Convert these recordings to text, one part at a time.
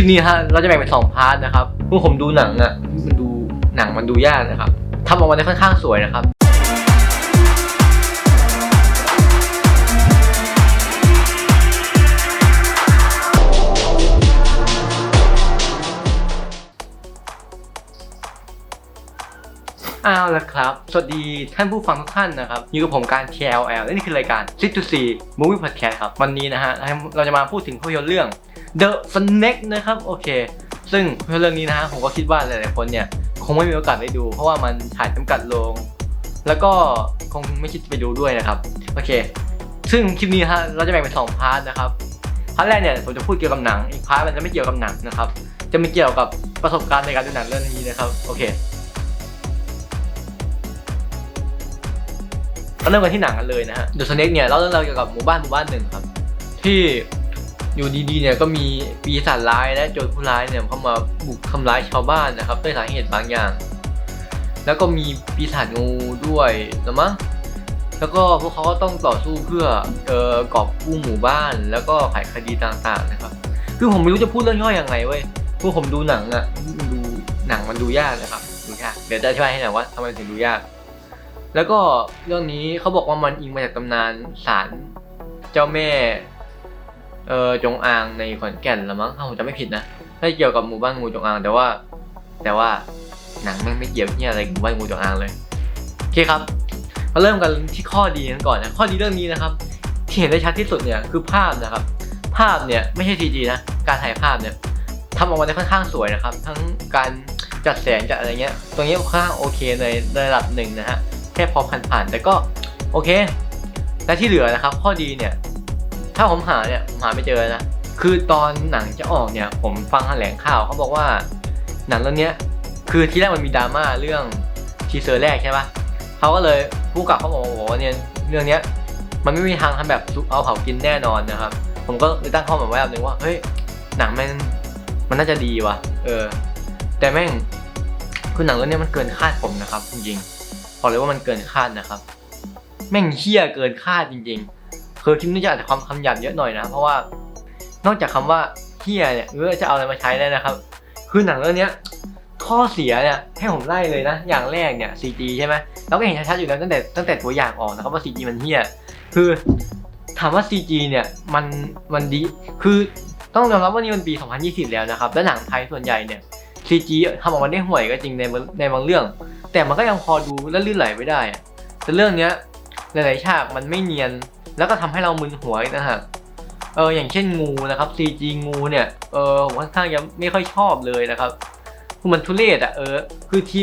ลิปนี้ฮะเราจะแบ่งเป็นสองพาร์ทนะครับเมื่อผมดูหนังอะมันดูหนังมันดูยากนะครับทำออกมาได้ค่อนข้างสวยนะครับเอาวและครับ สวัสดีท่านผู้ฟังทุกท่านนะครับ อยู่กับผมการ TLL และนี่คือรายการ s i t to See Movie Podcast ครับ วันนี้นะฮะ เราจะมาพูดถึงภาพยนตร์เรื่อง The Snake นะครับโอเค ซึ่งภาพยนตร์เรื่องนี้นะฮะผมก็คิดว่าหลายๆคนเนี่ย คงไม่มีโอกาสได้ดู เพราะว่ามันถ่ายจำกัดลง แล้วก็คงไม่คิดไปดูด้วยนะครับโอเค ซึ่งคลิปนี้ฮะเราจะแบ่งเป็นสองพาร์ทนะครับพาร์ทแรกเนี่ยผมจะพูดเกี่ยวกับหนังอีกพาร์ทมันจะไม่เกี่ยวกับหนังนะครับจะไม่เกี่ยวกับประสบการณ์ในการดูหนังเรื่องนี้นะครับโอเคก็เริ่มกันที่หนังกันเลยนะฮะเดอะสเน็กเนี่ยเล่าเรื่องราวเกี่ยวกับหมู่บ้านหมู่บ้านหนึ่งครับ ที่ อยู่ดีๆเนี่ยก็มีปีศาจร้ายและโจรผู้ร้ายเนี่ยเข้ามาบุกทำร้ายชาวบ้านนะครับด้วยสาเหตุบางอย่าง แล้วก็มีปีศาจงูด้วยนะมั้งแล้วก็พวกเขาก็ต้องต่อสู้เพื่อเอ่อกอบกู้หมู่บ้าน แล้วก็ไขคดีต่างๆนะครับ คือผมไม่รู้จะพูดเรื่องย่อยยังไงเว้ยพวกผมดูหนังอะดูหนังมันดูยากนะครับดูยากเดี๋ยวจะอธิบายให้หน่อยว่าทำไมถึงดูยาก แล้วก็เรื่องนี้เขาบอกว่ามันอิงมาจากตำนานศาลเจ้าแม่ เออจงอางในขอนแก่นละมั้งถ้าผมจำไม่ผิดนะไม่เกี่ยวกับหมู่บ้านงูจงอาง แต่ว่า แต่ว่าหนังแม่งไม่เกี่ยวที่อะไรกับหมู่บ้านงูจงอางเลยโอเคครับมาเริ่มกันที่ข้อดีกันก่อนนะข้อดีเรื่องนี้นะครับ ที่เห็นได้ชัดที่สุดเนี่ยคือภาพนะครับ ภาพเนี่ยไม่ใช่ CG นะการถ่ายภาพเนี่ยทำออกมาได้ค่อนข้างสวยนะครับ ทั้งการจัดแสงจัดอะไรเงี้ย ตรงนี้ค่อนข้างโอเคในระดับหนึ่งนะฮะแค่พอผ่านๆแต่ก็โอเค และที่เหลือนะครับ ข้อดีเนี่ย ถ้าผมหาเนี่ยผมหาไม่เจอนะ คือตอนหนังจะออกเนี่ย ผมฟังแถลงข่าวเขาบอกว่า หนังเรื่องนี้ยคือที่แรกมันมีดราม่าเรื่องทีเซอร์แรกใช่ปะเขาก็เลยผู้กับเขาบอกว่าเนี่ยเรื่องเนี้ยมันไม่มีทางทำแบบเอาเผากินแน่นอนนะครับ ผมก็เลยตั้งข้อหมายไว้แบบนึงว่าเฮ้ยหนังมันมันน่าจะดีว่ะ เออ แต่แม่งคือหนังเรื่องนี้มันเกินคาดผมนะครับจริงๆบอกเลยว่ามันเกินคาดนะครับ แม่งเฮี้ยเกินคาดจริง ๆ คือคลิปนี้จะอาจจะความคำหยาบเยอะหน่อยนะ เพราะว่านอกจากคำว่าเฮียเนี่ยเออจะเอาอะไรมาใช้ได้นะครับ คือหนังเรื่องนี้ข้อเสียเนี่ยให้ผมไล่เลยนะ อย่างแรกเนี่ย CG ใช่ไหมเราก็เห็นชัดๆอยู่แล้วตั้งแต่ตั้งแต่ตัวอย่างออกนะครับว่า CG มันเฮียคือถามว่า CG เนี่ยมันมันดีคือต้องยอมรับว่านี่มันปี 2020 แล้วนะครับ และหนังไทยส่วนใหญ่เนี่ย CG ทำออกมาได้ห่วยก็จริงในในบางเรื่อง แต่มันก็ยังพอดูและลื่นไหลไปได้แต่เรื่องเนี้ยหลายๆฉากมันไม่เนียน แล้วก็ทำให้เรามึนหัวนะฮะเอออย่างเช่นงูนะครับ CG งูเนี่ยเออผมค่อนข้างยังไม่ค่อยชอบเลยนะครับคือมันทุเรศอะเออคือที่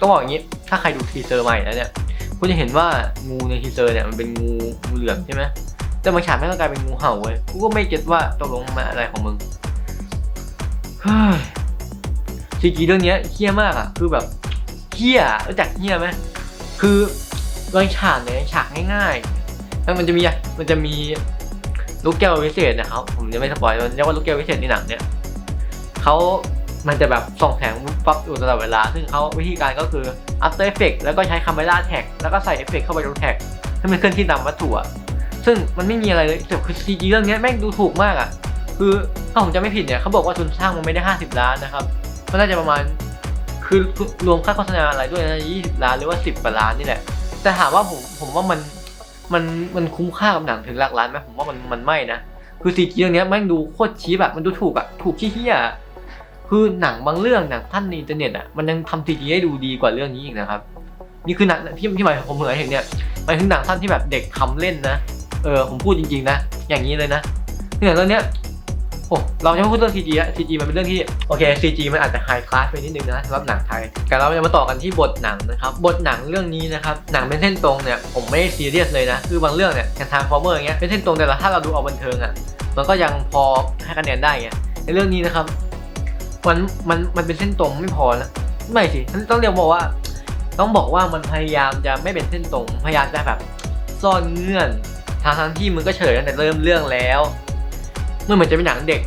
ต้องบอกอย่างนี้ถ้าใครดูทีเซอร์ใหม่แล้วเนี่ยคุณจะเห็นว่างูในทีเซอร์เนี่ยมันเป็นงูงูเหลือมใช่ไหมแต่บางฉากไม่ต้องกลายเป็นงูเห่าเว้ยกูก็ไม่เก็ตว่าตกลงมาอะไรของมึงเฮ้ยซีจีเรื่องเนี้ยเฮี้ยมากอะคือแบบเฮี้ยรู้จักเฮี้ยไหมคือบางฉากเนี่ยฉากง่ายๆ แล้วมันจะมีมันจะมีลูกแก้ววิเศษนะครับ ผมจะไม่สปอยมันเรียกว่าลูกแก้ววิเศษในหนังเนี่ยเขามันจะแบบส่องแสงปั๊บอยู่ตลอดเวลา ซึ่งเขาวิธีการก็คือ After Effects แล้วก็ใช้ Camera Tag แล้วก็ใส่เอฟเฟกต์เข้าไปในแท็กให้มันเคลื่อนที่ตามวัตถุอะซึ่งมันไม่มีอะไรเลยแต่คือซีจีเรื่องเนี้ยแม่งดูถูกมากอะคือถ้าผมจำไม่ผิดเนี่ยเขาบอกว่าทุนสร้างมันไม่ได้ 50 ล้านนะครับก็น่าจะประมาณคือรวมค่าโฆษณาอะไรด้วยนะ20ล้านหรือว่า10กว่าล้านนี่แหละ แต่ถามว่าผมผมว่ามัน มันมันคุ้มค่ากับหนังถึงหลักล้านไหมผมว่ามันมันไม่นะคือซีจีเรื่องนี้แม่งดูโคตรชี้แบบมันดูถูกอะถูกขี้เหี้ยคือหนังบางเรื่องหนังท่านในอินเทอร์เน็ตอะมันยังทำซีจีให้ดูดีกว่าเรื่องนี้อีกนะครับนี่คือหนังที่ที่หมายผมเหมือนเห็นเนี่ยหมายถึงหนังท่านที่แบบเด็กทำเล่นนะเออผมพูดจริงๆนะอย่างนี้เลยนะเนี่ยเรื่องเนี้ย โอ้เราจะไม่พูดเรื่อง CG อะ CG มันเป็นเรื่องที่โอเค CG มันอาจจะไฮคลาสไปนิดนึงนะสำหรับหนังไทยแต่เราจะมาต่อกันที่บทหนังนะครับ บทหนังเรื่องนี้นะครับหนังเป็นเส้นตรงเนี่ยผมไม่ได้ซีเรียสเลยนะ คือบางเรื่องเนี่ยอย่างทางฟอร์เมอร์อย่างเงี้ยเป็นเส้นตรงแต่ถ้าเราดูเอาบันเทิงอะมันก็ยังพอให้คะแนนได้ไงในเรื่องนี้นะครับมันมันมันเป็นเส้นตรงไม่พอนะไม่สิต้องเรียกบอกว่า ต้องบอกว่ามันพยายามจะไม่เป็นเส้นตรงพยายามจะแบบซ่อนเงื่อนทางทั้งที่มึงก็เฉยตั้งแต่เริ่มเรื่องแล้ว มื่อเหมือนจะเป็นหนังเด็ก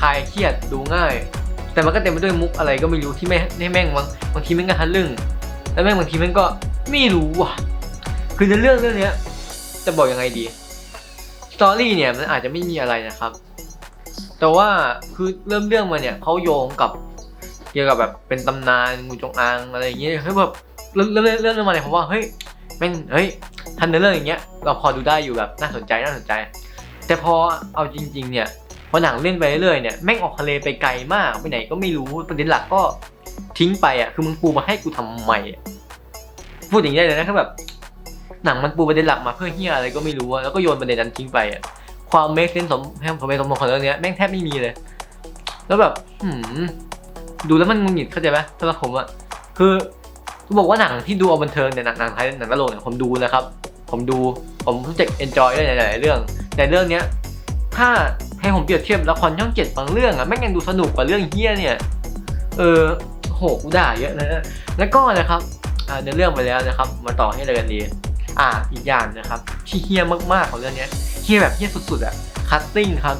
คลายเครียดดูง่าย แต่มันก็เต็มไปด้วยมุกอะไรก็ไม่รู้ที่ไม่ให้แม่งบางบางทีแม่งก็ทะลึ่งแล้วแม่งบางทีแม่งก็ไม่รู้ว่ะ คือในเรื่องเรื่องเนี้ย จะบอกยังไงดีสตอรี่เนี่ยมันอาจจะไม่มีอะไรนะครับ แต่ว่าคือเริ่มเรื่องมาเนี่ยเขาโยงกับเกี่ยวกับแบบเป็นตำนานงูจงอางอะไรอย่างเงี้ยเฮ้ยแบบเริ่มเริ่มเริ่มเริ่มาเนี่ยผมว่าเฮ้ยแม่งเฮ้ยทันเนื้อเรื่องอย่างเงี้ยเราพอดูได้อยู่แบบน่าสนใจน่าสนใจ แต่พอเอาจริง ๆ เนี่ย อหนังเล่นไปเรื่อยเนี่ยแม่งออกทะเลไปไกลมากไปไหนก็ไม่รู้ประเด็นหลักก็ทิ้งไปอะคือมึงปูมาให้กูทำไมอะพูดอย่างนี้ได้เลยนะคือแบบหนังมันปูประเด็นหลักมาเพื่อเฮียอะไรก็ไม่รู้อะแล้วก็โยนประเด็นนั้นทิ้งไปอะความเมคเซนสมให้ผมเป็นสมมติของเรื่องเนี้ยแม่งแทบไม่มีเลย แล้วแบบหืมดูแล้วมันงุนหงิดเข้าใจไหมสำหรับผมอะคือบอกว่าหนังที่ดูเอาบันเทิงเนี่ยหนังหนังไทยหนังตลกเนี่ยผมดูนะครับ ผมดูผมรู้จักเอนจอยได้หลายๆเรื่อง แต่เรื่องเนี้ยถ้า ให้ผมเปรียบเทียบละครช่องเจ็ดบางเรื่องอะแม่งยังดูสนุกกว่าเรื่องเฮี้ยเนี่ยเออโหกูด่าเยอะนะแล้วก็นะครับอ่าในเรื่องไปแล้วนะครับ มาต่อให้เลยกันดีอ่าอีกอย่างนะครับ ที่เฮี้ยมากๆของเรื่องนี้เฮี้ยแบบเฮี้ยสุดๆอะคัตติ้งครับ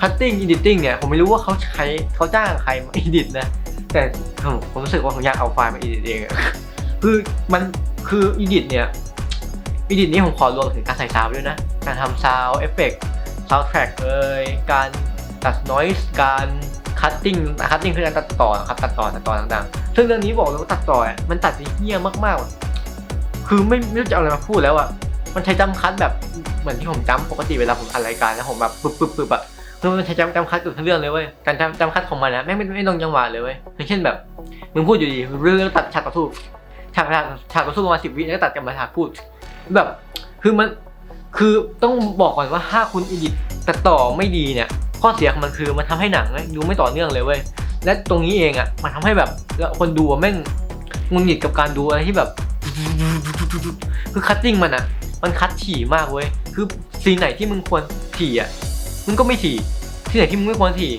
คัตติ้งอีดิติ้งเนี่ยผมไม่รู้ว่าเขาใช้เขาจ้างใครมาอีดิตนะแต่ผมรู้สึกว่าผมอยากเอาไฟล์มาอีดิตเองคือมันคืออีดิตเนี่ยอีดิตนี้ผมขอรวมถึงการใส่ซาวด้วยนะ การทำซาวเอฟเฟกต์ ซาวด์แทร็กเอ่ยการตัดนอยส์การคัตติ้งคัตติ้งคือการตัดต่อนะครับตัดต่อตัดต่อต่างๆ ซึ่งเรื่องนี้บอกเลยว่าตัดต่ออะมันตัดเฮี้ยมากๆ คือไม่ไม่รู้จะเอาอะไรมาพูดแล้วอะมันใช้จำคัดแบบเหมือนที่ผมจำปกติเวลาผมอัดรายการแล้วผมแบบปึ๊บปึ๊บปึ๊บอะคือมันใช้จำจำคัดเกือบทั้งเรื่องเลยเว้ยการจำจำคัดของมันนะแม่งไม่ไม่ตรงจังหวะเลยเว้ยอย่างเช่นแบบมึงพูดอยู่ดีเรื่องตัดฉากต่อสู้ฉากฉากฉากต่อสู้ประมาณสิบวิแล้วก็ตัดกลับมาฉากพูดแบบคือมัน คือต้องบอกก่อนว่าถ้าคุณอีดิตตัดต่อไม่ดีเนี่ย ข้อเสียของมันคือมันทำให้หนังเนี่ยดูไม่ต่อเนื่องเลยเว้ยและตรงนี้เองอะมันทำให้แบบคนดูแม่งงุนหงิดกับการดูอะไรที่แบบ คือคัตติ้งมันอะ มันคัดถี่มากเว้ยคือซีนไหนที่มึงควรถี่อะมึงก็ไม่ถี่ที่ไหนที่มึงไม่ควรถี่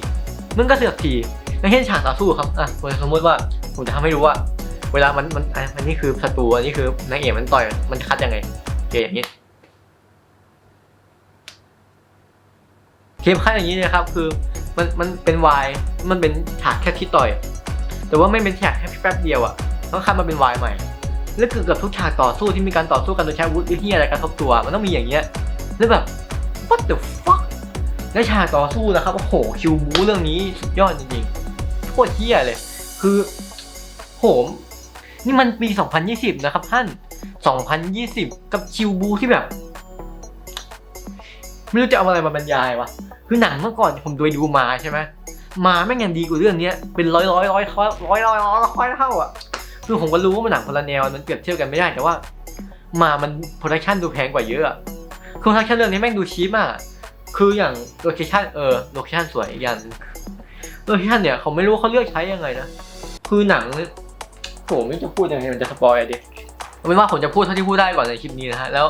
มึงก็เสือกถี่อย่างเช่นฉากต่อสู้ครับอะสมมติว่าผมจะทำให้รู้ว่า เวลามันมันอันนี้คือศัตรูอันนี้คือนางเอกมันต่อยมันคัดยังไงโอเคอย่างนี้ เกมคัดอย่างนี้นะครับคือมันมันเป็นวายมันเป็นฉากแค่ที่ต่อย แต่ว่าไม่เป็นฉากแค่แป๊บเดียวอะต้องคัดมาเป็นวายใหม่ แล้วเกือบทุกฉากต่อสู้ที่มีการต่อสู้กันโดยใช้อาวุธหรือที่อะไรกระทบตัวมันต้องมีอย่างเงี้ยแล้วแบบ what the fuck แล้วฉากต่อสู้นะครับโอ้โหคิวบูเรื่องนี้สุดยอดจริงๆโคตรเฮี้ยเลย คือโหมนี่มันปี 2020 นะครับท่าน 2020 กับคิวบูที่แบบ ไม่รู้จะเอาอะไรมาบรรยายวะ คือหนังเมื่อก่อนผมดูดูมาใช่ไหมมาแม่งยังดีกว่าเรื่องเนี้ยเป็นร้อยร้อยร้อยร้อยร้อยร้อยร้อยร้อยเท่าอะคือผมก็รู้ว่ามันหนังคนละแนวมันเปรียบเทียบกันไม่ได้แต่ว่า มามันโปรดักชันดูแพงกว่าเยอะคือโปรดักชันเรื่องนี้แม่งดูชีพมากคืออย่างโลเคชันเออโลเคชันสวยอย่างโลเคชันเนี่ยเขาไม่รู้เขาเลือกใช้ยังไงนะคือหนังโหไม่จะพูดยังไงมันจะสปอยอะดิเอาเป็นว่าผมจะพูดเท่าที่พูดได้ก่อนในคลิปนี้นะฮะแล้ว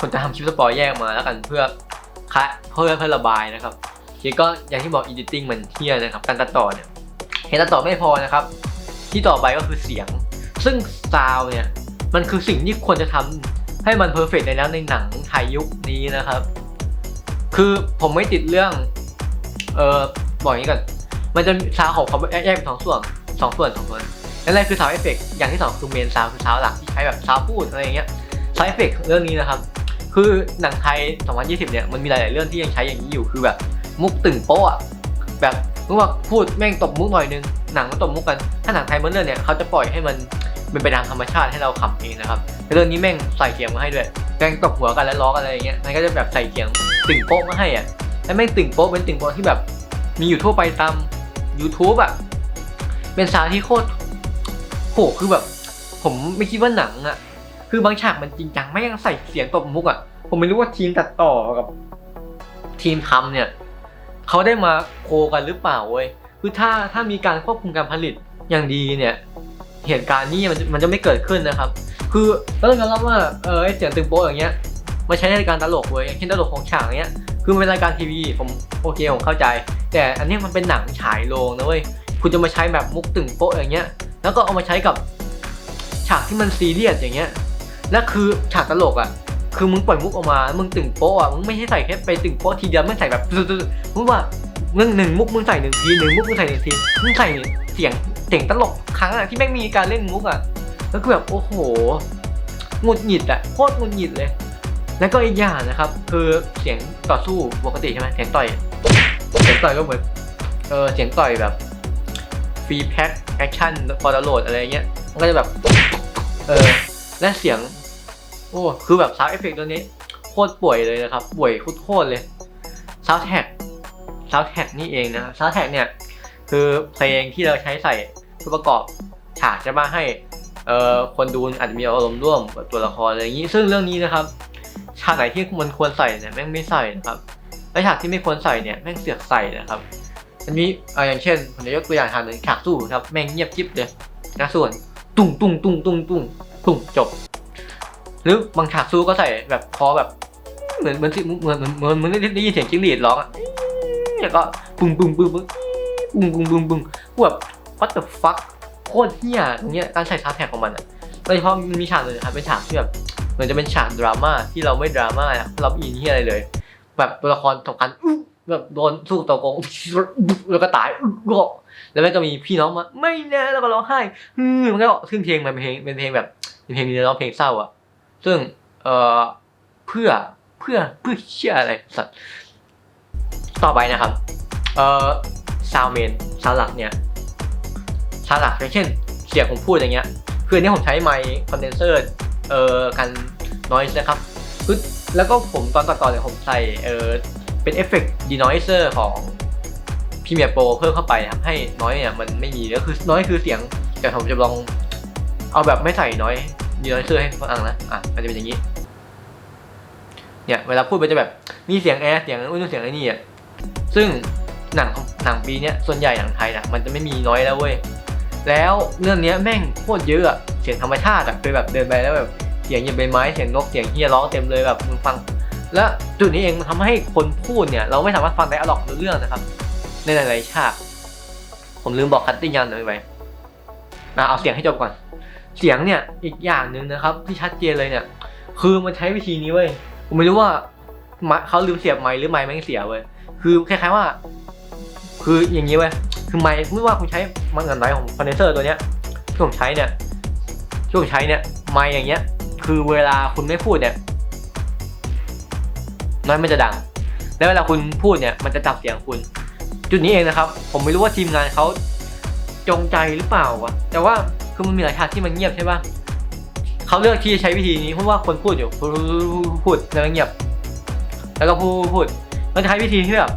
ผมจะทำคลิปสปอยแยกมาแล้วกันเพื่อ คะเพื่อเพื่อระบายนะครับทีก็อย่างที่บอก editing มันเที่ยนะครับ การตัดต่อเนี่ยเห็นตัดต่อไม่พอนะครับ ที่ต่อไปก็คือเสียง ซึ่งซาวด์เนี่ยมันคือสิ่งที่ควรจะทำให้มันเพอร์เฟกต์ในแล้วในหนังไทยยุคนี้นะครับ คือผมไม่ติดเรื่อง เออบอกอย่างนี้ก่อนมันจะซาวด์ของเขาแยกเป็นสองส่วนสองส่วนสองส่วนนั่นแหละคือซาวด์เอฟเฟกอย่างที่สองคือเมนซาวด์คือซาวด์หลักที่ใช้แบบซาวด์พูดอะไรอย่างเงี้ยซาวเอฟเฟกเรื่องนี้นะครับ คือหนังไทย 2020 เนี่ย มันมีหลาย ๆ เรื่องที่ยังใช้อย่างนี้อยู่ คือแบบ มุกตึงโป๊ะแบบมึงว่าพูดแม่งตบมุกหน่อยนึง หนังก็ตบมุกกัน ถ้าหนังไทยเมื่อเรื่องเนี่ย เขาจะปล่อยให้มันเป็นไปตามธรรมชาติให้เราขำเองนะครับแต่เรื่องนี้แม่งใส่เสียงมาให้ด้วย แม่งตบหัวกันแล้วล้อกันอะไรอย่างเงี้ย มันก็จะแบบใส่เสียงตึงโป๊ะมาให้อะ แล้วแม่งตึงโป๊ะเป็นตึงโป๊ะที่แบบ มีอยู่ทั่วไปตาม YouTube อะ เป็นสาที่โคตรโหคือแบบ ผมไม่คิดว่าหนังอะ คือบางฉากมันจริงจังไม่ยังใส่เสียงตบมุกอะ ผมไม่รู้ว่าทีมตัดต่อกับ ทีมทำเนี่ยเขาได้มาโคกันหรือเปล่าเว้ยคือถ้าถ้ามีการควบคุมการผลิตอย่างดีเนี่ยเหตุการณ์นี้มันจะมันจะไม่เกิดขึ้นนะครับ คือต้องยอมรับว่าเออไอเสียงตึงโป๊ะอย่างเงี้ยมาใช้ในรายการตลกเว้ยอย่างเช่นตลกของฉากอย่างเงี้ยคือเป็นรายการทีวีผมโอเคผมเข้าใจ แต่อันนี้มันเป็นหนังฉายโรงนะเว้ยคุณจะมาใช้แบบมุกตึงโป๊ะอย่างเงี้ยแล้วก็เอามาใช้กับฉากที่มันซีเรียสอย่างเงี้ย และคือฉากตลกอะคือมึงปล่อยมุกออกมา มึงตึงโป๊ะอะ มึงไม่ใช่ใส่แค่ไปตึงโป๊ะทีเดียว มึงใส่แบบมึงว่ามึงหนึ่งมุกมึงใส่หนึ่งทีหนึ่งมุกมึงใส่หนึ่งที มึงใส่เสียงเสียงตลกครั้งอะที่แม่งมีการเล่นมุกอะ แล้วคือแบบโอ้โหงุดหงิดอะโคตรงุดหงิดเลย แล้วก็อีกอย่างนะครับ คือเสียงต่อสู้ปกติใช่ไหมเสียงต่อย เสียงต่อยก็เหมือนเออเสียงต่อยแบบฟรีแพ็คแอคชั่นพอดาวโหลดอะไรเงี้ย มันก็จะแบบเออและเสียง โอ้ คือแบบซาวเอฟเฟกตัวนี้โคตรป่วยเลยนะครับ ป่วยโคตรเลยซาวแท็กซาวแท็กนี่เองนะซาวแท็กเนี่ย คือเพลงที่เราใช้ใส่เพื่อประกอบฉากจะมาให้เอ่อคนดูอาจจะมีอารมณ์ร่วมกับตัวละครอะไรอย่างนี้ ซึ่งเรื่องนี้นะครับฉากไหนที่มันควรใส่เนี่ยแม่งไม่ใส่นะครับและฉากที่ไม่ควรใส่เนี่ยแม่งเสือกใส่นะครับอันนี้เอ่ออย่างเช่นผมจะยกตัวอย่างฉากหนึ่งฉากสู้ครับแม่งเงียบกิ๊บเลยนะส่วนตุ้งตุ้งตุ้งตุ้งตุ้งตุ้งจบ หรือบางฉากสู้ก็ใส่แบบคอแบบเหมือนเหมือนเหมือนเหมือนเหมือนเหมือนได้ยินเสียงจิ้งหรีดร้องอะแล้วก็ปุ้งปุ้งปุ้งปุ้งปุ้งปุ้งปุ้งปุ้งกูแบบ what the fuck โคตรเฮี้ยตรงเนี้ยการใส่ซาวด์แท็กของมันอะโดยเฉพาะมีฉากเลยนะครับเป็นฉากที่แบบเหมือนจะเป็นฉากดราม่าที่เราไม่ดราม่าอะเราอินที่อะไรเลย แบบตัวละครสำคัญแบบโดนสู้ตัวโกงแล้วก็ตายก็แล้วม่งก็มีพี่น้องมา ไม่แน่แล้วก็ร้องไห้มันก็ซึ่งเพลงมันเป็นเพลงเป็นเพลงแบบเป็นเพลงเนื้อร้องเพลงเศร้าอะ ซึ่งเอ่อเพื่อเพื่อเพื่อเชื่ออะไรสัตว์ต่อไปนะครับเอ่อซาวเมนซาวหลักเนี่ยซาวหลักอย่างเช่นเสียงผมพูดอย่างเงี้ยคือนี้ผมใช้ไมค์คอนเดนเซอร์เอ่อกันนอยส์นะครับคือแล้วก็ผมตอนตัดต่อเนี่ยผมใส่เอ่อเป็นเอฟเฟกต์ดีนอยเซอร์ของ Premiere Pro เพิ่มเข้าไปนะครับให้น้อยเนี่ยมันไม่มีก็คือน้อยคือเสียงแต่ผมจะลองเอาแบบไม่ใส่น้อย ดีนอยเซอให้ฟังนะ อะ มันจะเป็นอย่างนี้ เนี่ย เวลาพูดมันจะแบบ มีเสียงแอร์เสียงอุ้นเสียงอะไอ้นี่อะ ซึ่งหนังหนังปีเนี้ยส่วนใหญ่หนังไทยนะมันจะไม่มีน้อยแล้วเว้ย แล้วเรื่องเนี้ยแม่งโคตรเยอะอะเสียงธรรมชาติอะคือแบบเดินไปแล้วแบบเสียงยียบใบไม้เสียงนกเสียงเฮียร้องเต็มเลยแบบมึงฟัง และจุดนี้เองมันทำให้คนพูดเนี่ยเราไม่สามารถฟังได้อลอกรู้เรื่องนะครับ ในหลายๆฉาก ผมลืมบอกคัตติ้งยันหน่อยไปนะเอาเสียงให้จบก่อน เสียงเนี่ยอีกอย่างหนึ่งนะครับที่ชัดเจนเลยเนี่ยคือมันใช้วิธีนี้เว้ยผมไม่รู้ว่าเขาลืมเสียบไมค์หรือไมค์แม่งเสียเว้ยคือคล้ายๆว่า คืออย่างนี้เว้ยคือไมค์ไม่ว่าคุณใช้มันอันไหนของคอนเดนเซอร์ตัวเนี้ยที่ผมใช้เนี่ยที่ผมใช้เนี่ยไมค์อย่างเงี้ย คือเวลาคุณไม่พูดเนี่ยน้อยมันจะดัง แล้วเวลาคุณพูดเนี่ยมันจะจับเสียงคุณ จุดนี้เองนะครับ ผมไม่รู้ว่าทีมงานเขาจงใจหรือเปล่าวะแต่ว่า คือมันมีหลายฉากที่มันเงียบใช่ปะเขาเลือกที่จะใช้วิธีนี้เพราะว่าคนพูดอยู่พูดพูดแล้วเงียบ แล้วก็พูดพูดมันจะใช้วิธีที่แบบ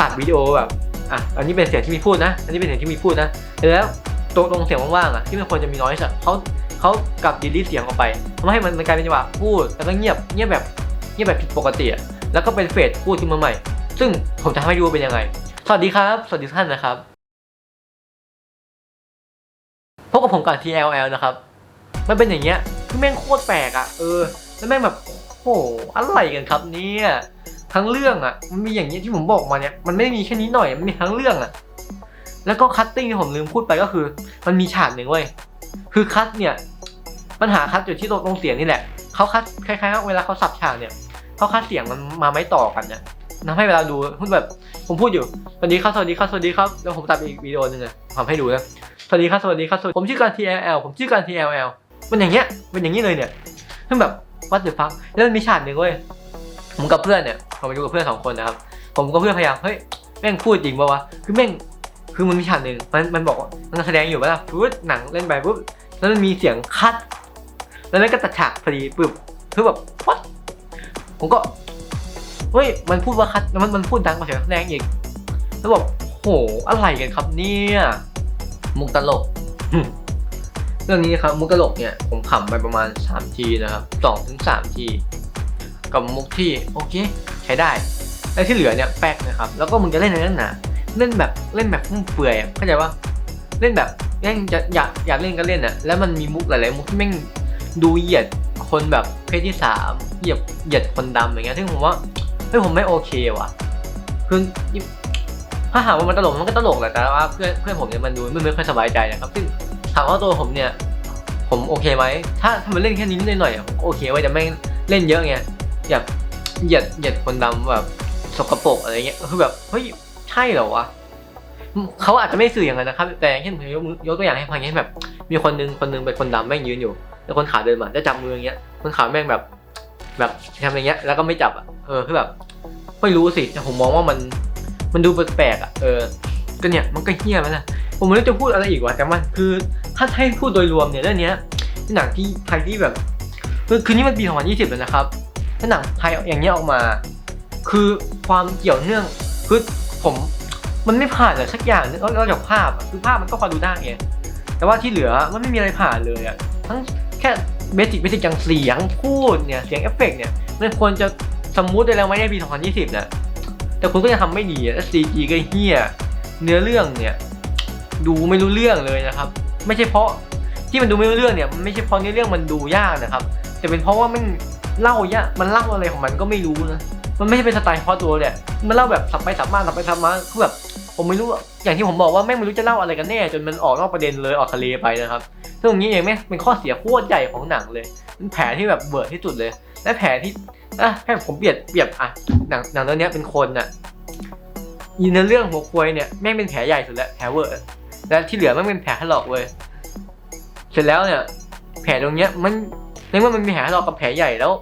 ตัดวิดีโอแบบอะอันนี้เป็นเสียงที่มีพูดนะ อันนี้เป็นเสียงที่มีพูดนะแล้วตัวตรงเสียงว่างๆอะที่มันควรจะมีน้อยสักเขาเขากลับดีลิทเสียงออกไปทำให้มันมันกลายเป็นจังหวะพูดแล้วก็เงียบเงียบแบบเงียบแบบผิดปกติอะแล้วก็เป็นเฟดพูดขึ้นมาใหม่ ซึ่งผมจะทำให้ดูเป็นยังไง สวัสดีครับ สวัสดีท่านนะครับ พบกับผมกับ TLL นะครับมันเป็นอย่างเงี้ยคือแม่งโคตรแปลกอะเออแล้วแม่งแบบโอ้โหอะไรกันครับเนี่ยทั้งเรื่องอะมันมีอย่างเงี้ยที่ผมบอกมาเนี่ยมันไม่มีแค่นี้หน่อยมันมีทั้งเรื่องอะแล้วก็คัตติ้งที่ผมลืมพูดไปก็คือ มันมีฉากหนึ่งเว้ยคือคัตเนี่ยปัญหาคัตอยู่ที่ตรงเสียงนี่แหละเขาคัตคล้ายๆเวลาเขาสับฉากเนี่ยเขาคัตเสียงมันมาไม่ต่อกันเนี่ยทำให้เวลาดูพูดแบบผมพูดอยู่สวัสดีครับสวัสดีครับสวัสดีครับแล้วผมตัดอีกวิดีโอหนึ่งเลยทำให้ดูนะ สวัสดีครับ สวัสดีครับสวัสดีผมชื่อการ TLL ผมชื่อการ TLL มันอย่างเงี้ยเป็นอย่างนี้เลยเนี่ยซึ่งแบบ what the fuck แล้วมันมีฉากหนึ่งเว้ยผมกับเพื่อนเนี่ยผมไปดูกับเพื่อนสองคนนะครับ ผมกับเพื่อนพยายามเฮ้ยแม่งพูดจริงป่าวะคือแม่งคือมันมีฉากหนึ่งมันมันบอกมันแสดงอยู่ป่ะล่ะปุ๊บหนังเล่นไปปุ๊บแล้วมันมีเสียงคัด แล้วนั่นก็ตัดฉากพอดีปุ๊บคือแบบ what ผมก็เฮ้ยมันพูดว่าคัดมันมันพูดดังกว่าเสียงแสดงอีกแล้วบอกโหอะไรกันครับเนี่ย มุกตลก เรื่องนี้ครับมุกตลกเนี่ยผมขำไปประมาณ3ทีนะครับ2ถึง3ที กับมุกที่โอเค ใช้ได้แล้วที่เหลือเนี่ยแป๊กนะครับ แล้วก็มึงจะเล่นอะไรนั่นหนาเล่นแบบเล่นแบบฟุ่มเฟือยอะเข้าใจว่าเล่นแบบเล่นจะอยากอยากเล่นก็เล่นอะแล้วมันมีมุกหลายๆมุกที่แม่งดูเหยียดคนแบบเพศที่สามเหยียดเหยียดคนดำอย่างเงี้ยซึ่งผมว่าเฮ้ยผมไม่โอเคว่ะคือ ถ้าหากว่ามันตลกมันก็ตลกแหละแต่ว่าเพื่อนเพื่อนผมเนี่ยมันดูไม่ไม่ค่อยสบายใจนะครับซึ่งถามว่าตัวผมเนี่ย ผมโอเคไหมถ้าถ้ามันเล่นแค่นี้นิดหน่อยอะผมโอเคไว้แต่ไม่เล่นเยอะไงแบบเหยียดเหยียดคนดำแบบสกปรกอะไรเงี้ยคือแบบเฮ้ยใช่เหรอวะเขาอาจจะไม่สื่ออย่างนั้นนะครับ แต่เช่นผมยกยกตัวอย่างให้ฟังย่างเช่นแบบ มีคนนึงคนนึงเป็นคนดำแม่งยืนอยู่ แล้วคนขาวเดินมาจะจับมืออย่างเงี้ย คนขาวแม่งแบบ แบบทำอย่างเงี้ย แล้วก็ไม่จับอะเออคือแบบไม่รู้สิแต่ผมมองว่ามัน มันดูแปลกๆอะเออก็เนี่ยมันก็เฮี้ยไหมล่ะผมไม่รู้จะพูดอะไรอีกว่ะแต่มันคือถ้าให้พูดโดยรวมเนี่ยเรื่องนี้เป็นหนังที่ไทยที่แบบคือคือนี่มันปี2020แล้วนะครับถ้าหนังไทยอย่างเงี้ยออกมา คือความเกี่ยวเนื่องคือผมมันไม่ผ่านเลยสักอย่างนึงนอกจากภาพคือภาพมันก็พอดูได้ไงแต่ว่าที่เหลือมันไม่มีอะไรผ่านเลยอะทั้งแค่เบสิกเบสิกอย่างเสียงพูดเนี่ยเสียงเอฟเฟกต์เนี่ยมันควรจะสมมุติได้แล้วไหมในปี2020เนี่ย แต่คุณก็ยังทำไม่ดีอะแล้ว CG ก็เฮี้ยเนื้อเรื่องเนี่ยดูไม่รู้เรื่องเลยนะครับ ไม่ใช่เพราะที่มันดูไม่รู้เรื่องเนี่ยไม่ใช่เพราะเนื้อเรื่องมันดูยากนะครับ แต่เป็นเพราะว่ามันเล่ายากมันเล่าอะไรของมันก็ไม่รู้นะมันไม่ใช่เป็นสไตล์เฉพาะตัวเนี่ยมันเล่าแบบสับไปสับมาสับไปสับมาคือแบบ ผมไม่รู้อย่างที่ผมบอกว่าแม่งไม่รู้จะเล่าอะไรกันแน่ จนมันออกนอกประเด็นเลยออกทะเลไปนะครับซึ่งตรงนี้เองแม่งเป็นข้อเสียโคตรใหญ่ของหนังเลยเป็นแผลที่แบบเบื่อที่สุดเลย และแผลที่อะแค่ผมเปรียบเปรียบอะหนังหนังเรื่องเนี้ยเป็นคนน่ะยินในเรื่องหัวควยเนี่ยแม่งเป็นแผลใหญ่สุดแล้วแผลเวอร์และที่เหลือแม่งเป็นแผลถลอกเว้ยเสร็จแล้วเนี่ย แผลตรงเนี้ยมันในเมื่อมันมีแผลถลอกกับแผลใหญ่แล้ว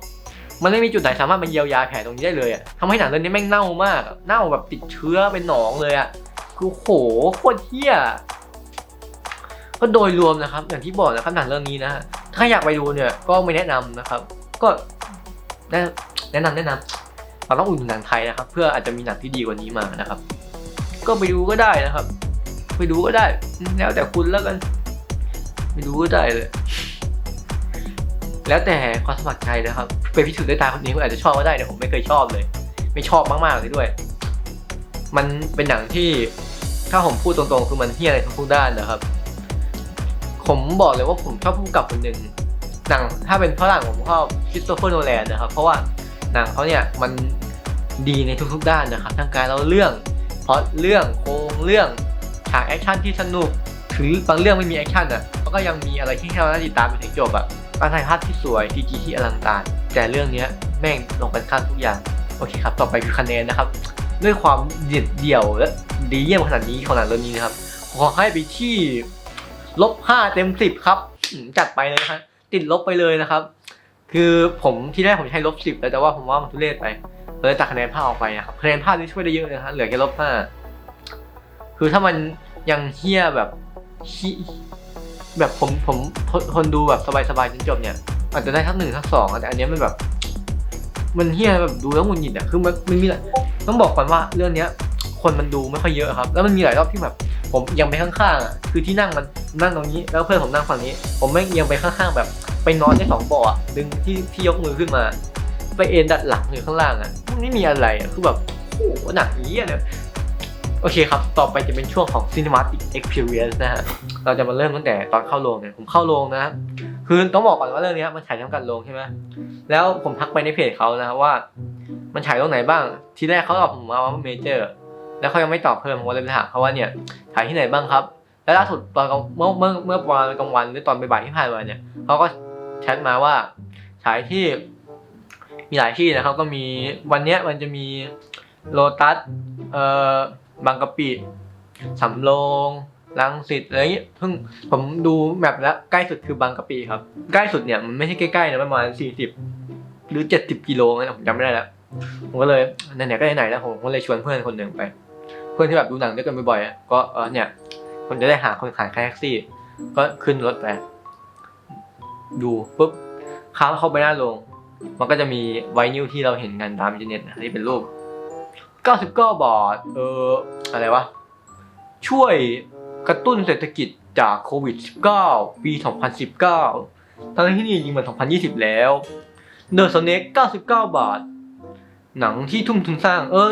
มันไม่มีจุดไหนสามารถมาเยียวยาแผลตรงนี้ได้เลยอะทำให้หนังเรื่องนี้แม่งเน่ามากเน่าแบบติดเชื้อเป็นหนองเลยอะ คือโหโคตรเหี้ยก็โดยรวมนะครับ อย่างที่บอกนะครับหนังเรื่องนี้นะถ้าอยากไปดูเนี่ยก็ไม่แนะนำนะครับ ก็แนะนะนำแนะนำเราต้องอุ่นนหนังไทยนะครับ เพื่ออาจจะมีหนังที่ดีกว่านี้มานะครับ ก็ไปดูก็ได้นะครับ ไปดูก็ได้ แล้วแต่คุณแล้วกันไปดูก็ได้เลย แล้วแต่ความสมัครใจนะครับไปพิสูจน์ด้วยตาคนนี้คุณอาจจะชอบก็ได้แต่ผมไม่เคยชอบเลย ไม่ชอบมากๆเลยด้วย มันเป็นหนังที่ ถ้าผมพูดตรงๆคือมันเฮี้ยอะไรทุกด้านนะครับ ผมบอกเลยว่าผมชอบผู้กำกับคนหนึ่งหนังถ้าเป็นฝรั่งผมชอบคริสโตเฟอร์โนแลนนะครับ เพราะว่าหนังเขาเนี่ยมันดีในทุกๆด้านนะครับทั้งการเล่าเรื่องเพราะเรื่องโครงเรื่องฉากแอคชั่นที่สนุกถึงบางเรื่องไม่มีแอคชั่นอะก็ยังมีอะไรที่ให้เราได้ติดตามไปถึงจบอะการถ่ายภาพที่สวยทีจีที่อลังการ แต่เรื่องเนี้ยแม่งลงกันข้ามทุกอย่าง โอเคครับ ต่อไปคือคะแนนนะครับ ด้วยความเด็ดเดี่ยวและดีเยี่ยมขนาดนี้ของหนังเรื่องนี้นะครับ ขอให้ไปที่ลบห้าเต็มสิบครับจัดไปเลยนะครับติดลบไปเลยนะครับ คือผมที่แรกผมใช้ลบสิบแต่ว่าผมว่ามันทุเรศไปเลยตัดคะแนนภาพออกไปนะครับคะแนนภาพนี่ช่วยได้เยอะเลยนะฮะเหลือแค่ลบห้าคือถ้ามันยังเฮี้ยแบบแบบผมผมทนดูแบบสบายๆจนจบเนี่ยอาจจะได้ทั้งหนึ่งทั้งสองแต่อันนี้มันแบบ มันเฮี้ยแบบดูแล้วหงุนหงิดอะคือมันมันมีหลายต้องบอกก่อนว่าเรื่องเนี้ย คนมันดูไม่ค่อยเยอะครับ แล้วมันมีหลายรอบที่แบบ ผมยังไปข้างๆอะคือที่นั่งมันนั่งตรงนี้ แล้วเพื่อนผมนั่งฝั่งนี้ ผมไม่งเอียงไปข้างๆแบบ ไปนอนได้สองเบาะอะดึงที่ที่ยกมือขึ้นมา ไปเอนดัดหลังอยู่ข้างล่างอะมันไม่มีอะไรอะคือแบบโอ้โหหนักเยี่ยเลยโอเคครับ ต่อไปจะเป็นช่วงของ cinematic experience นะฮะ เราจะมาเริ่มตั้งแต่ตอนเข้าโรงเนี่ย ผมเข้าโรงนะ คือต้องบอกก่อนว่าเรื่องนี้มันฉายทำกันโรงใช่ไหมแล้วผมทักไปในเพจเขานะครับว่า มันฉายโรงไหนบ้าง ทีแรกเขาตอบผมมาว่าเมเจอร์ แล้วเขายังไม่ตอบเพิ่มผมเลยไปถามเขาว่าเนี่ยฉายที่ไหนบ้างครับ แล้วล่าสุดตอนเมื่อเมื่อเมื่อประมาณกลางวันหรือตอนบ่ายที่ผ่านมาเนี่ยเขาก็แชทมาว่าฉายที่มีหลายที่นะครับก็มีวันเนี้ยมันจะมีโลตัสเอ่อบางกะปิสำโรง ลังสิตอะไรเงี้ยเพิ่งผมดูแมปแล้วใกล้สุดคือบางกะปิครับ ใกล้สุดเนี่ยมันไม่ใช่ใกล้ๆนะประมาณสี่สิบหรือเจ็ดสิบกิโลนะผมจำไม่ได้แล้วผมก็เลยไหนๆก็ไหนๆแล้วผมก็เลยชวนเพื่อนคนหนึ่งไป เพื่อนที่แบบดูหนังด้วยกันบ่อยๆก็เออเนี่ยผมจะได้หาคนขายแท็กซี่ ก็ขึ้นรถไปดูปุ๊บค้าเข้าไปหน้าโรงมันก็จะมีไวนิลที่เราเห็นกันตามอินเทอร์เน็ตนะที่เป็นรูป 99บาทเอออะไรวะช่วย กระตุ้นเศรษฐกิจจากโควิด -19 ปี 2019 ทั้งที่นี่จริงมัน 2020 แล้ว The Snake 99 บาท หนังที่ทุ่มทุนสร้าง เออ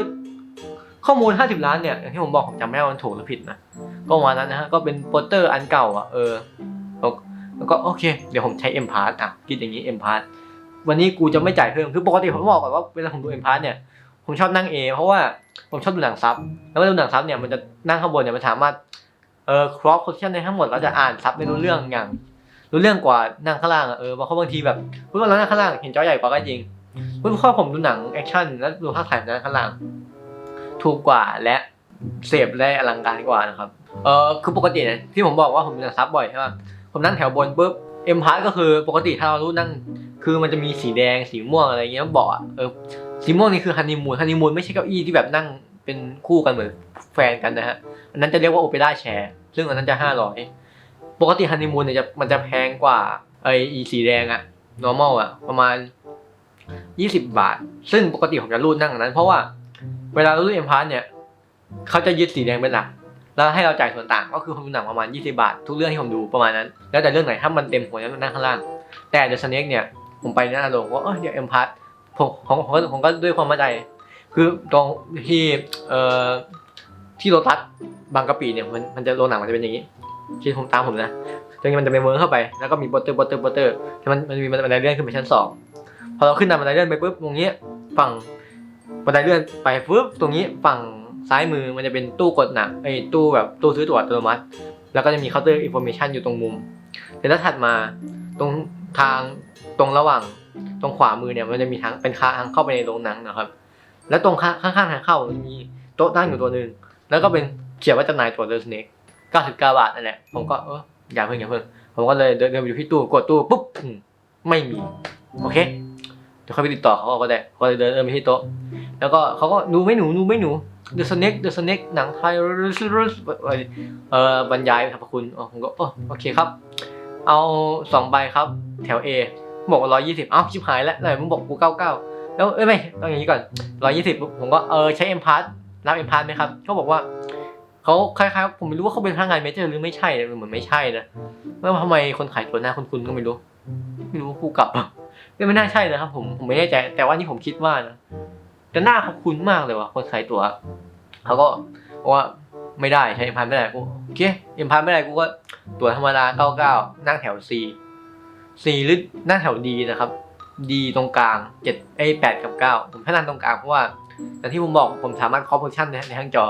ข้อมูล 50 ล้านเนี่ย อย่างที่ผมบอกผมจำไม่ได้ว่ามันถูกหรือผิดนะ ก็ประมาณนั้นนะฮะ ก็เป็นโปสเตอร์อันเก่าอะ เออ แล้วแล้วก็โอเค เดี๋ยวผมใช้ M Pass อะ คิดอย่างนี้ M Pass วันนี้กูจะไม่จ่ายเพิ่ม คือปกติผมบอกก่อนว่าเวลาผมดู M Pass เนี่ย ผมชอบนั่งเอเพราะว่าผมชอบดูหนังซับ แล้วเวลาดูหนังซับเนี่ย มันจะนั่งข้างบนเนี่ย มันสามารถ เออครอสโพซิชันในทั้งหมดเราจะอ่านซับได้รู้เรื่องอย่าง รู้เรื่องกว่านั่งข้างล่างอะเออบางคนบางทีแบบพูดว่าเรานั่งข้างล่างเห็นจอใหญ่กว่าก็จริงพูดว่าผมดูหนังแอคชั่นแล้วดูภาพถ่ายนั่งข้างล่างถูกกว่าและเสพได้อลังการกว่านะครับเออคือปกติเนี่ยที่ผมบอกว่าผมดูหนังซับบ่อยใช่ไหมผมนั่งแถวบนปุ๊บเอ็มพาร์ก็คือปกติถ้าเรารู้นั่งคือมันจะมีสีแดงสีม่วงอะไรเงี้ยเบาะอะเออสีม่วงนี่คือฮันนีมูนฮันนีมูนไม่ใช่เก้าอี้ที่แบบนั่ง เป็นคู่กันเหมือนแฟนกันนะฮะอันนั้นจะเรียกว่าโอเปร่าแชร์ซึ่งอันนั้นจะห้าร้อยปกติฮันนีมูนเนี่ยจะมันจะแพงกว่าไออีสีแดงอะ normal อะประมาณยี่สิบบาท ซึ่งปกติผมจะรูดนั่งอันนั้น เพราะว่าเวลาเรารูดเอ็มพาร์เนี่ยเขาจะยึดสีแดงเป็นหลักแล้วให้เราจ่ายส่วนต่างก็คือผมดูหนังประมาณ 20 บาท ทุกเรื่องที่ผมดูประมาณนั้น แล้วแต่เรื่องไหนถ้ามันเต็มหัวนั้นนั่งข้างล่าง แต่เดอะสเน็กเนี่ยผมไปหน้าโรงว่าเออเดี๋ยวเอ็มพาร์ผมผมผมก็ผมก็ด้วยความมั่นใจ คือตรงที่เอ่อที่โรตัสบางกะปิเนี่ยมันมันจะโรงหนังมันจะเป็นอย่างนี้ที่ผมตามผมนะตรงนี้มันจะเป็นเวิร์เข้าไปแล้วก็มีโปสเตอร์โปสเตอร์โปสเตอร์ที่มันมันมีบันไดเลื่อนขึ้นไปชั้นสองพอเราขึ้นบันไดเลื่อนไปปุ๊บตรงนี้ฝั่งบันไดเลื่อนไปปุ๊บตรงนี้ฝั่งซ้ายมือมันจะเป็นตู้กดหนังไอ้ตู้แบบตู้ซื้อตั๋วอัตโนมัติ แล้วก็จะมีเคาน์เตอร์อินโฟเมชันอยู่ตรงมุมแต่ถ้าถัดมาตรงทางตรงระหว่างตรงขวามือเนี่ยมันจะมีทางเป็นทางเข้าไปในโรงหนังนะครับ แล้วตรงข้างข้างๆทางเข้ามีโต๊ะนั่งอยู่ตัวหนึ่งแล้วก็เป็นเขียนว่าจำหน่ายตัวเดอะสเน็ก99บาทนั่นแหละ ผมก็เอออย่าเพิ่งอย่าเพิ่ง ผมก็เลยเดินไปดูที่ตู้กดตู้ปุ๊บไม่มี โอเค เดี๋ยวเขาไปติดต่อเขาก็ได้ก็เลยเดินไปที่โต๊ะ แล้วก็เขาก็ดูไม่หนูดูไม่หนู The Snake The Snake หนังไทยเอ่อบรรยายสรรพคุณอ๋อผมก็โอเคครับ เอาสองใบครับ แถว A บอกว่าร้อยยี่สิบเอ้าชิบหายแล้วแล้วมึงบอกกูเก้าเก้า แล้วเอ้ยไม่ต้องอย่างนี้ก่อนร้อยยี่สิบผมก็เออใช้เอ็มพาร์รับเอ็มพาร์ไหมครับเขาบอกว่าเขาคล้ายๆผมไม่รู้ว่าเขาเป็นพนักงานเมเจอร์หรือไม่ใช่เหมือนไม่ใช่นะแล้วทำไมคนขายตัวหน้าคุณก็ไม่รู้ไม่รู้ว่าผู้กลับอะไม่น่าใช่นะครับ ผมผมไม่แน่ใจ แต่ว่านี่ผมคิดว่านะแต่หน้าเขาคุ้นมากเลยว่ะคนขายตัวเขาก็บอกว่าไม่ได้ใช้เอ็มพาร์ไม่ได้กูโอเคเอ็มพาร์ไม่ได้กูก็ตัวธรรมดาเก้าเก้านั่งแถว C C หรือนั่งแถว D นะครับ D ตรงกลางเจ็ดไอ้แปดกับเก้าผมแค่นั่งตรงกลางเพราะว่าอย่างที่ผมบอกผมสามารถคอมโพชั่นในในทางจอ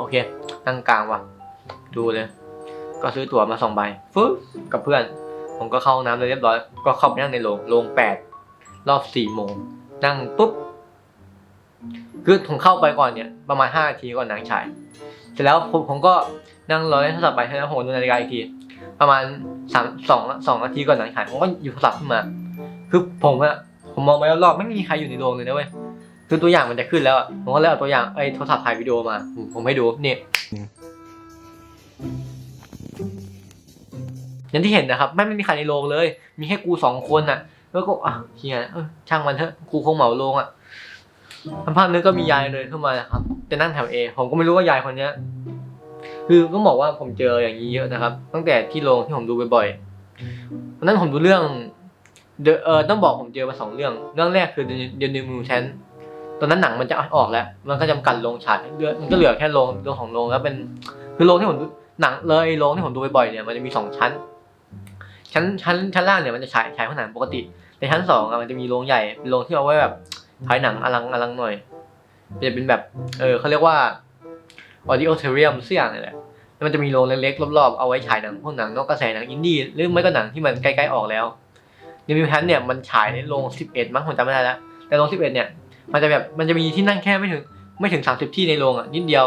โอเคนั่งกลางว่ะ ดูเลย ก็ซื้อตั๋วมาสองใบฟึ๊บกับเพื่อน ผมก็เข้าน้ำเลยเรียบร้อย ก็เข้าไปนั่งในโรงโรงแปดรอบสี่โมงนั่งปุ๊บคือผมเข้าไปก่อนเนี่ยประมาณห้านาทีก่อนนังฉายเสร็จแล้วผมผมก็นั่งรอเล่นโทรศัพท์ไปใช่ไหมผมดูนาฬิกาอีกทีประมาณสามสองสองนาทีก่อนหนังฉายผมก็หยิบโทรศัพท์ขึ้นมา คือผมอะผมมองไปรอบๆไม่มีใครอยู่ในโรงเลยนะเว้ยคือตัวอย่างมันจะขึ้นแล้วอะผมก็เลยเอาตัวอย่างไอ้โทรศัพท์ถ่ายวิดีโอมา ผมให้ดูนี่อย่างที่เห็นนะครับไม่ไม่มีใครในโรงเลย มีแค่กูสองคนน่ะ แล้วก็อะเฮียเออช่างมันเถอะกูคงเหมาโรงอะสัมภาษณ์นึงก็มียายเลยขึ้นมานะครับจะนั่งแถวเอผมก็ไม่รู้ว่ายายคนเนี้ยคือก็บอกว่าผมเจออย่างนี้เยอะนะครับ ตั้งแต่ที่โรงที่ผมดูบ่อยๆวันนั้นผมดูเรื่อง เดเออต้องบอกผมเจอมาสองเรื่อง เรื่องแรกคือ The New Mutant ตอนนั้นหนังมันจะออกแล้ว มันก็จำกัดโรงฉายเลือมันก็เหลือแค่โรงโรงของโรงแล้วเป็นคือโรงที่ผมดูหนังเลยโรงที่ผมดูบ่อยๆเนี่ยมันจะมีสองชั้น ชั้นชั้นชั้นล่างเนี่ยมันจะฉายฉายหนังปกติในชั้นสองอะมันจะมีโรงใหญ่เป็นโรงที่เอาไว้แบบฉายหนังอลังอลังหน่อยจะเป็นแบบเออเขาเรียกว่า auditorium เสี่ยงนี่แหละแล้วมันจะมีโรงเล็กๆรอบๆเอาไว้ฉายหนังพวกหนังนอกกระแสหนังอินดี้หรือไม่ก็หนังที่มันใกล้ๆออกแล้ว ในมิวทันเนี่ยมันฉายในโรง11 มั้งผมจำไม่ได้แล้วแต่โรง11 เนี่ย มันจะแบบมันจะมีที่นั่งแค่ไม่ถึง ไม่ถึง 30 ที่ในโรงอะนิดเดียว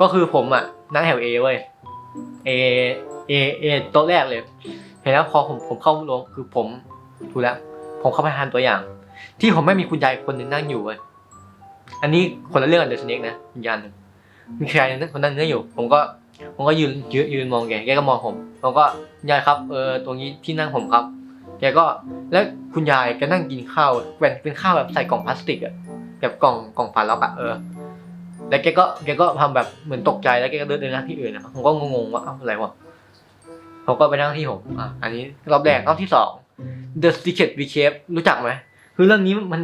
ก็คือผมอะนั่งแถว A เว้ย A A A โต๊ะแรกเลยเห็นแล้วพอผมผมเข้าโรงคือผมดูแล้ว ผมเข้าไปทานตัวอย่าง ที่ผมไม่มีคุณยายคนหนึ่งนั่งอยู่เว้ยอันนี้คนละเรื่องกับเดอะสเน็กนะย่างหนึ่งมีใครนั่งคนนั่งนั่งอยู่ ผมก็ ผมก็ยืนยืนยืนมองแก แกก็มองผมผมก็ยายครับเออตรงนี้ที่นั่งผมครับ แกก็แล้วคุณยายแกนั่งกินข้าวเป็นเป็นข้าวแบบใส่กล่องพลาสติกอะแบบกล่องกล่องฝาล็อกอะเออ แล้วแกก็แกก็ทำแบบเหมือนตกใจแล้วแกก็เดินเดินนั่งที่อื่นนะผมก็งงๆว่าเอ้าอะไรวะผมก็ไปนั่งที่ผมอะอันนี้รอบแรกรอบที่สอง The Secret We Kept รู้จักไหมคือเรื่องนี้มัน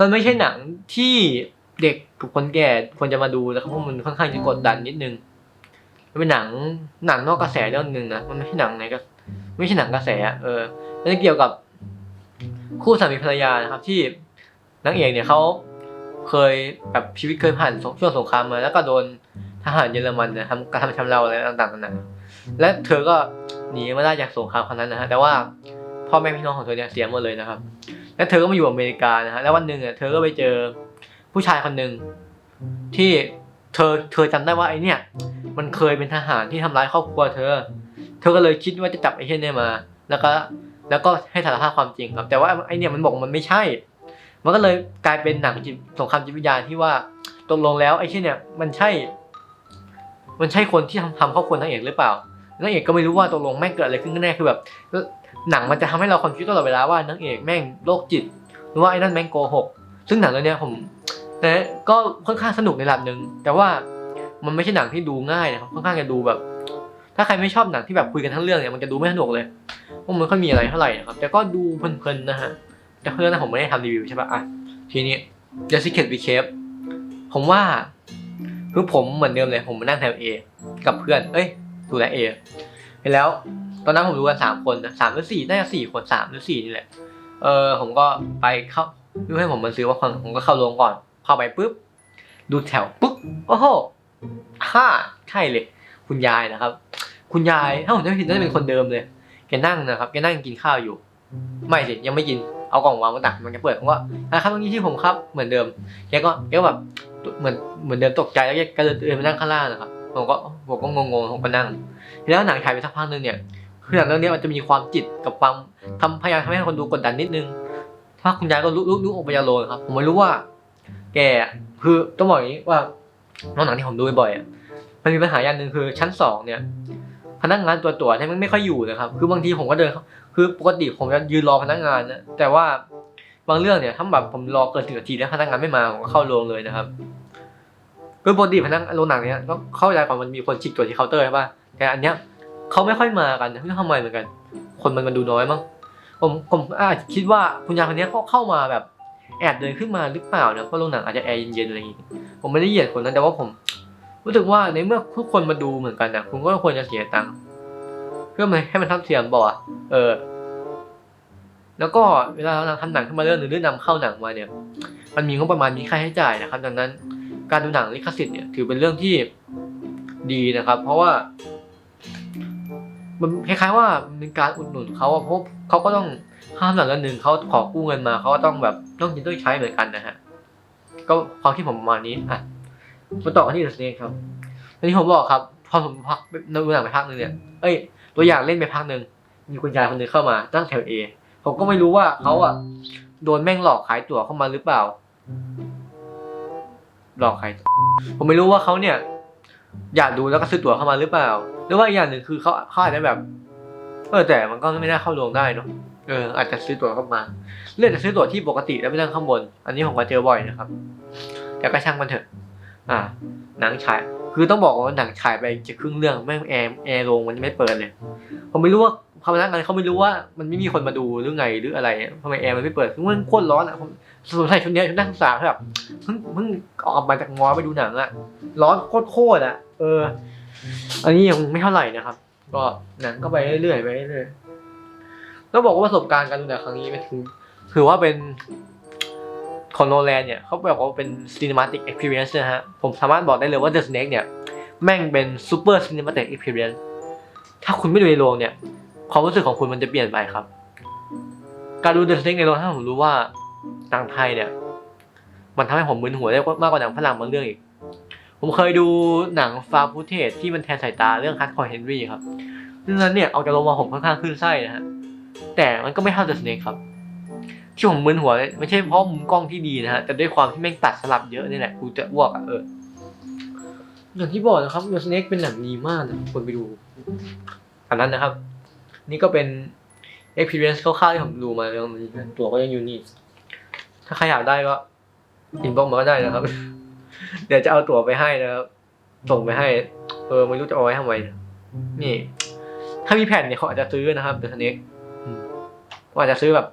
มันไม่ใช่หนังที่เด็กกับคนแก่ควรจะมาดูแล้วเพราะมันค่อนข้างจะกดดันนิดนึง มันเป็นหนังหนังนอกกระแสเรื่องหนึ่งนะมันไม่ใช่หนังในก็ไม่ใช่หนังกระแสอะเออนั่นเกี่ยวกับคู่สามีภรรยานะครับที่นางเอกเนี่ยเขาเคยแบบชีวิตเคยผ่านช่วงสงครามมาแล้วก็โดนทหารเยอรมันเนี่ยทำการทำชำเราอะไรต่างๆนานาและเธอก็หนีมาได้จากสงครามครั้งนั้นนะฮะแต่ว่าพ่อแม่พี่น้องของเธอเนี่ยเสียหมดเลยนะครับ และเธอก็มาอยู่อเมริกานะฮะแล้ววันหนึ่งอะเธอก็ไปเจอผู้ชายคนหนึ่งที่ เธอเธอจำได้ว่าไอเนี่ย มันเคยเป็นทหารที่ทำร้ายครอบครัวเธอ เธอก็เลยคิดว่าจะจับไอเช่นเนี่ยมา แล้วก็แล้วก็ให้สารภาพความจริงครับ แต่ว่าไอเนี่ยมันบอกมันไม่ใช่ มันก็เลยกลายเป็นหนังจิตสงครามจิตวิทยาณที่ว่าตกลงแล้วไอเช่นเนี่ยมันใช่ มันใช่คนที่ทำทำครอบครัวนางเอกหรือเปล่านางเอกก็ไม่รู้ว่าตกลงแม่งเกิดอะไรขึ้นกันแน่คือแบบ หนังมันจะทำให้เราคอนฟิวตลอดเวลาว่านางเอกแม่งโรคจิต หรือว่าไอ้นั่นแม่งโกหก ซึ่งหนังเรื่องเนี้ยผม นะก็ค่อนข้างสนุกในระดับหนึ่งแต่ว่ามันไม่ใช่หนังที่ดูง่ายนะครับค่อนข้างจะดูแบบ ถ้าใครไม่ชอบหนังที่แบบคุยกันทั้งเรื่องเนี่ยมันจะดูไม่สนุกเลยเพราะมันค่อยมีอะไรเท่าไหร่นะครับแต่ก็ดูเพลินๆนะฮะแต่เพื่อนนะผมไม่ได้ทำรีวิวใช่ปะอะทีนี้ The Secret w e c a p ผมว่าคือผมเหมือนเดิมเลยผมมานั่งแถวเอกับเพื่อน เอ้ยดูแลเอเห็นแล้ว ตอนนั้นผมดูกันสามคนนะสามหรือสี่น่าจะสี่คนสามหรือสี่นี่แหละเออผมก็ไปเข้าดูให้ผมมาซื้อว่าคนผมก็เข้าโรงก่อน เข้าไปปุ๊บ ดูแถวปุ๊บโอ้โหฮ่าใช่เลย คุณยายนะครับ คุณยายถ้าผมจำไม่ผิดน่าจะเป็นคนเดิมเลยแกนั่งนะครับแกนั่งกินข้าวอยู่ ไม่สิยังไม่กินเอากล่องวางมาตักมันจะเปิดผมว่าอะครับตรงนี้ที่ผมครับเหมือนเดิมแกก็แกก็แบบเหมือนเหมือนเดิมตกใจแล้วแกก็เดินเดินไปนั่งข้างล่างนะครับผมก็ผมก็งงๆผมก็นั่ง แล้วหนังถ่ายไปสักพักหนึงเนี่ยคือหนังเรื่องนี้มันจะมีความจิตกับความทำพยายามทำให้คนดูกดดันนิดนึงถ้าคุณยายก็ลุกลุกลุกออกไปจาโรงครับผมไม่รู้ว่า แกคือต้องบอกอย่างนี้ว่าน้องหนังที่ผมดูบ่อยๆอะมันมีปัญหาอย่างหนึ่งคือชั้นสองเนี่ย พนักงานตัวตัวๆเนี่ยมันไม่ค่อยอยู่นะครับ คือบางทีผมก็เดินเข้าคือปกติผมจะยืนรอพนักงานนะแต่ว่าบางเรื่องเนี่ยถ้าแบบผมรอเกินสิบนาทีแล้วพนักงานไม่มาผมก็เข้าโรงเลยนะครับคือปกติพนักโรงหนังเนี่ยต้องเข้าใจก่อนมันมีคนฉีกตัวที่เคาน์เตอร์ใช่ป่ะแต่อันเนี้ยเขาไม่ค่อยมากันไม่รู้ทำไมเหมือนกัน คนมันมันดูน้อยมั้งผมผมอาจคิดว่าคุณยายคนเนี้ยเขาเข้ามาแบบ แอบเดินขึ้นมาหรือเปล่าเนี่ยเพราะโรงหนังอาจจะแอร์เย็นๆอะไรอย่างงี้ผมไม่ได้เหยียดคนนั้นแต่ว่าผม รู้สึกว่าในเมื่อทุกคนมาดูเหมือนกันนะคุณก็ควรจะเสียตังค์เพื่อมันให้มันเทัดเทียมบอกอะเออ แล้วก็เวลาเราทำหนังขึ้นมาเรื่องหนึ่งหรือนำเข้าหนังมาเนี่ย มันมีงบประมาณมีค่าใช้จ่ายนะครับ ดังนั้น การดูหนังลิขสิทธิ์เนี่ยถือเป็นเรื่องที่ดีนะครับ เพราะว่ามันคล้ายๆว่าเป็นการอุดหนุนเขาเพราะเขาก็ต้อง ห้ามหนังเรื่องหนึ่งเขาขอกู้เงินมาเขาก็ต้องแบบต้องกินต้องใช้เหมือนกันนะฮะ ก็ความคิดผมประมาณนี้อะมาต่อกันที่ The Snake ครับทีนี้ผมบอกครับ พอผมพักดูหนังไปพักหนึ่งเนี่ยเอ้ย ตัวอย่างเล่นไปพักหนึ่งมีคุณยายคนหนึ่งเข้ามาตั้งแถวเอผมก็ไม่รู้ว่าเขาอะโดนแม่งหลอกขายตั๋วเข้ามาหรือเปล่า หลอกขายผมไม่รู้ว่าเขาเนี่ย อยากดูแล้วก็ซื้อตั๋วเข้ามาหรือเปล่า หรือว่าอีกอย่างหนึ่งคือเขาเขาอาจจะแบบ เออแต่มันก็ไม่น่าเข้าโรงได้เนาะ เอออาจจะซื้อตั๋วเข้ามา เลือกจะซื้อตั๋วที่ปกติแล้วไปนั่งข้างบน อันนี้ผมก็เจอบ่อยนะครับ แต่ก็ช่างมันเถอะ อ่า หนังฉาย คือต้องบอกว่าหนังฉายไปจะครึ่งเรื่องแม่งแอร์แอร์โรงมันไม่เปิดเลย ผมไม่รู้ว่าพนักงานเขาไม่รู้ว่ามันไม่มีคนมาดูหรือไงหรืออะไรทำไมแอร์มันไม่เปิดคือมันโคตรร้อนอะผมสวมใส่ชุดเนี้ยชุดนักศึกษาแบบเพิ่งเพิ่งออกมาจากมอไปดูหนังอะร้อนโคตรโคตรอะ เออ อันนี้ยังไม่เท่าไหร่นะครับ ก็หนังก็ไปเรื่อยๆไปเรื่อยๆ แล้วบอกว่าประสบการณ์การดูหนังครั้งนี้เป็นถือถือว่าเป็นของโนแลนเนี่ยเขาบอกว่าเป็น cinematic experience นะฮะ ผมสามารถบอกได้เลยว่า The Snake เนี่ย แม่งเป็น super cinematic experience ถ้าคุณไม่ดูในโรงเนี่ย ความรู้สึกของคุณมันจะเปลี่ยนไปครับ การดู The Snake ในโรงถ้าผมรู้ว่าหนังไทยเนี่ย มันทำให้ผมมึนหัวได้มากกว่าหนังฝรั่งบางเรื่องอีก ผมเคยดูหนังฟาฟูเทจที่มันแทนสายตาเรื่องคัทคอยเฮนรี่ครับเรื่องนั้นเนี่ยเอาจากโรงมาผมค่อนข้างขึ้นไส้นะฮะ แต่มันก็ไม่เท่า The Snake ครับ ที่ผมมึนหัวไม่ใช่เพราะมุมกล้องที่ดีนะฮะแต่ด้วยความที่แม่งตัดสลับเยอะนี่แหละกูจะอ้วกอะเอออย่างที่บอกนะครับ The Snake เป็นหนังดีมากนะควรไปดู อันนั้นนะครับ นี่ก็เป็น experience คร่าวๆที่ผมดูมาเรื่องนี้นะตัวก็ยังอยู่นี่ถ้าใครอยากได้ก็อินบ็อกมาก็ได้นะครับ เดี๋ยวจะเอาตั๋วไปให้นะครับ ส่งไปให้ เออไม่รู้จะเอาไว้ทำไม นี่ ถ้ามีแผ่นเนี่ยเขาอาจจะซื้อนะครับ The Snake อืม ว่าจะซื้อแบบ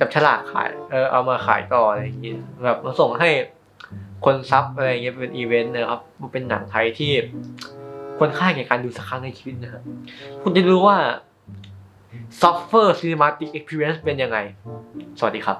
จับฉลากขายเออเอามาขายต่ออะไรอย่างเงี้ยแบบมาส่งให้คนซับอะไรอย่างเงี้ยเป็นอีเวนต์นะครับ มันเป็นหนังไทยที่ควรค่าแก่การดูสักครั้งในชีวิตนะครับคุณจะรู้ว่า Suffer Cinematic Experience เป็นยังไง สวัสดีครับ